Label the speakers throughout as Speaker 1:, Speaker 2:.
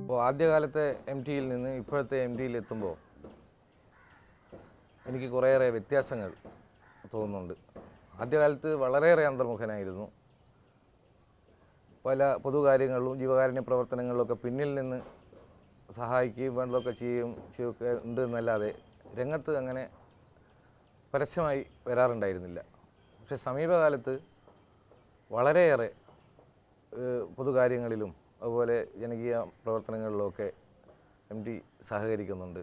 Speaker 1: അപ്പോൾ ആദ്യകാലത്തെ എം ടിയിൽ നിന്ന് ഇപ്പോഴത്തെ എം ടിയിൽ എത്തുമ്പോൾ എനിക്ക് കുറേയേറെ വ്യത്യാസങ്ങൾ തോന്നുന്നുണ്ട്. ആദ്യകാലത്ത് വളരെയേറെ അന്തർമുഖനായിരുന്നു. പല പൊതുകാര്യങ്ങളിലും ജീവകാരുണ്യ പ്രവർത്തനങ്ങളിലൊക്കെ പിന്നിൽ നിന്ന് സഹായിക്കുകയും വേണ്ടതൊക്കെ ചെയ്യുകയും ചെയ്യുകയൊക്കെ ഉണ്ട് എന്നല്ലാതെ രംഗത്ത് അങ്ങനെ പരസ്യമായി വരാറുണ്ടായിരുന്നില്ല. പക്ഷേ സമീപകാലത്ത് വളരെയേറെ പൊതുകാര്യങ്ങളിലും അതുപോലെ ജനകീയ പ്രവർത്തനങ്ങളിലുമൊക്കെ എം ടി സഹകരിക്കുന്നുണ്ട്.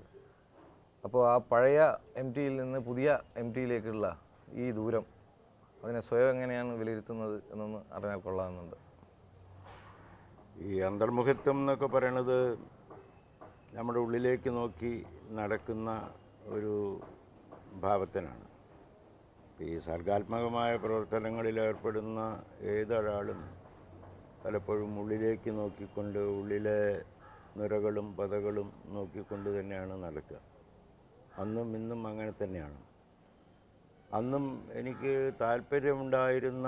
Speaker 1: അപ്പോൾ ആ പഴയ എം ടിയിൽ നിന്ന് പുതിയ എം ടിയിലേക്കുള്ള ഈ ദൂരം അതിനെ സ്വയം എങ്ങനെയാണ് വിലയിരുത്തുന്നത് എന്നൊന്ന് അറിഞ്ഞാൽ കൊള്ളാമെന്നുണ്ട്.
Speaker 2: ഈ അന്തർമുഖത്വം എന്നൊക്കെ പറയണത് നമ്മുടെ ഉള്ളിലേക്ക് നോക്കി നടക്കുന്ന ഒരു ഭാവത്തിനാണ്. ഈ സർഗാത്മകമായ പ്രവർത്തനങ്ങളിൽ ഏർപ്പെടുന്ന ഏതൊരാളും പലപ്പോഴും ഉള്ളിലേക്ക് നോക്കിക്കൊണ്ട് ഉള്ളിലെ നിറകളും പതകളും നോക്കിക്കൊണ്ട് തന്നെയാണ് നടക്കുക. അന്നും ഇന്നും അങ്ങനെ തന്നെയാണ്. അന്നും എനിക്ക് താല്പര്യമുണ്ടായിരുന്ന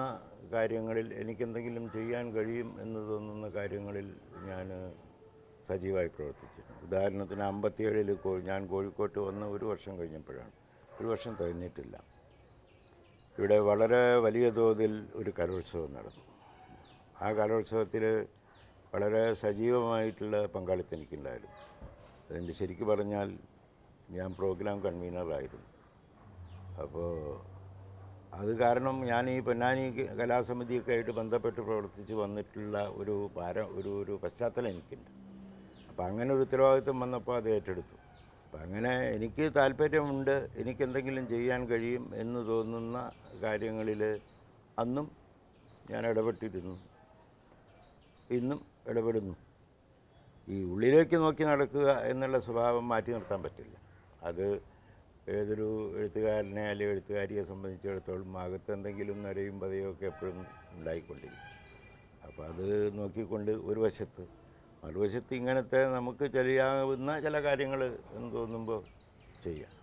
Speaker 2: കാര്യങ്ങളിൽ എനിക്കെന്തെങ്കിലും ചെയ്യാൻ കഴിയും എന്ന് തോന്നുന്ന കാര്യങ്ങളിൽ ഞാൻ സജീവമായി പ്രവർത്തിച്ചു ഉദാഹരണത്തിന് അമ്പത്തിയേഴിൽ ഞാൻ കോഴിക്കോട്ട് വന്ന് ഒരു വർഷം കഴിഞ്ഞപ്പോഴാണ്. ഒരു വർഷം തികഞ്ഞിട്ടില്ല ഇവിടെ വളരെ വലിയ തോതിൽ ഒരു കലോത്സവം നടന്നു. ആ കലോത്സവത്തിൽ വളരെ സജീവമായിട്ടുള്ള പങ്കാളിത്തം എനിക്കുണ്ടായിരുന്നു. അതിന്റെ ശരിക്ക് പറഞ്ഞാൽ ഞാൻ പ്രോഗ്രാം കൺവീനറായിരുന്നു അപ്പോൾ അത് കാരണം ഞാൻ ഈ പൊന്നാനി കലാസമിതിയൊക്കെ ആയിട്ട് ബന്ധപ്പെട്ട് പ്രവർത്തിച്ച് വന്നിട്ടുള്ള ഒരു പാര ഒരു ഒരു പശ്ചാത്തലം എനിക്കുണ്ട്. അപ്പോൾ അങ്ങനെ ഒരു ഉത്തരവാദിത്വം വന്നപ്പോൾ അത് ഏറ്റെടുത്തു. അപ്പം അങ്ങനെ എനിക്ക് താല്പര്യമുണ്ട് എനിക്കെന്തെങ്കിലും ചെയ്യാൻ കഴിയും എന്ന് തോന്നുന്ന കാര്യങ്ങളിൽ അന്നും ഞാൻ ഇടപെട്ടിരുന്നു. ഇന്നും ഇടപെടുന്നു. ഈ ഉള്ളിലേക്ക് നോക്കി നടക്കുക എന്നുള്ള സ്വഭാവം മാറ്റി നിർത്താൻ പറ്റില്ല. അത് ഏതൊരു എഴുത്തുകാരനെ അല്ലെങ്കിൽ എഴുത്തുകാരിയെ സംബന്ധിച്ചിടത്തോളം അകത്ത് എന്തെങ്കിലും നരയും പതയും ഒക്കെ എപ്പോഴും ഉണ്ടായിക്കൊണ്ടിരിക്കും. അപ്പോൾ അത് നോക്കിക്കൊണ്ട് ഒരു വശത്ത് മറുവശത്ത് ഇങ്ങനത്തെ നമുക്ക് ചെയ്യാവുന്ന ചില കാര്യങ്ങൾ എന്ന് തോന്നുമ്പോൾ ചെയ്യാം.